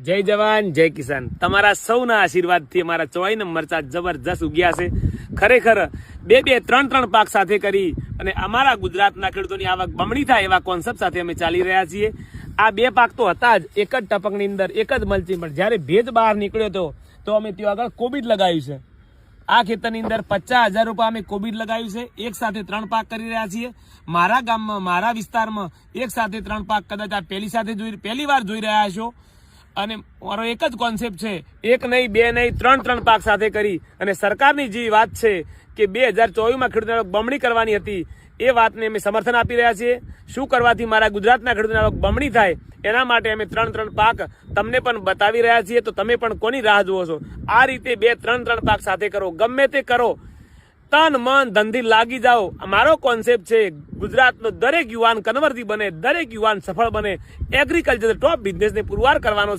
જય જવાન, જય કિસાન. તમારા સૌના આશીર્વાદથી અમારા ચોઈના મરચા જબરજસ્ત ઉગ્યા છે. ખરેખર બે બે, ત્રણ ત્રણ પાક સાથે કરી અને અમારા ગુજરાતના ખેડૂતોની આવક બમણી થાય એવા કોન્સેપ્ટ સાથે અમે ચાલી રહ્યા છીએ. આ બે પાક તો હતા જ, એક જ ટપકની અંદર, એક જ મલચી પણ જ્યારે ભેજ બહાર નીકળ્યો હતો, તો અમે ત્યાં આગળ કોબીજ લગાવ્યું છે. આ ખેતરની અંદર પચાસ હજાર રૂપિયા અમે કોબીજ લગાવ્યું છે. એક સાથે ત્રણ પાક કરી રહ્યા છીએ. મારા ગામમાં, મારા વિસ્તારમાં એક સાથે ત્રણ પાક કદાચ આ પહેલી સાથે જોઈ, પહેલી વાર જોઈ રહ્યા છો અને મારો એક જ કોન્સેપ્ટ છે, એક નહીં, બે નહીં, ત્રણ ત્રણ પાક સાથે કરી. અને સરકારની જે વાત છે કે બે હજાર ચોવીસમાં ખેડૂતોની બમણી કરવાની હતી, એ વાતને અમે સમર્થન આપી રહ્યા છીએ. શું કરવાથી મારા ગુજરાતના ખેડૂતોની આવક બમણી થાય, એના માટે અમે ત્રણ ત્રણ પાક તમને પણ બતાવી રહ્યા છીએ. તો તમે પણ કોની રાહ જુઓ છો? આ રીતે બે, ત્રણ ત્રણ પાક સાથે કરો. ગમે તે કરો. તન, મન ધંધી લાગી જાઓ. મારો કોન્સેપ્ટ છે, ગુજરાતનો દરેક યુવાન કન્વર્તી બને, દરેક યુવાન સફળ બને. એગ્રીકલ્ચર ટોપ બિઝનેસને પુરવાર કરવાનો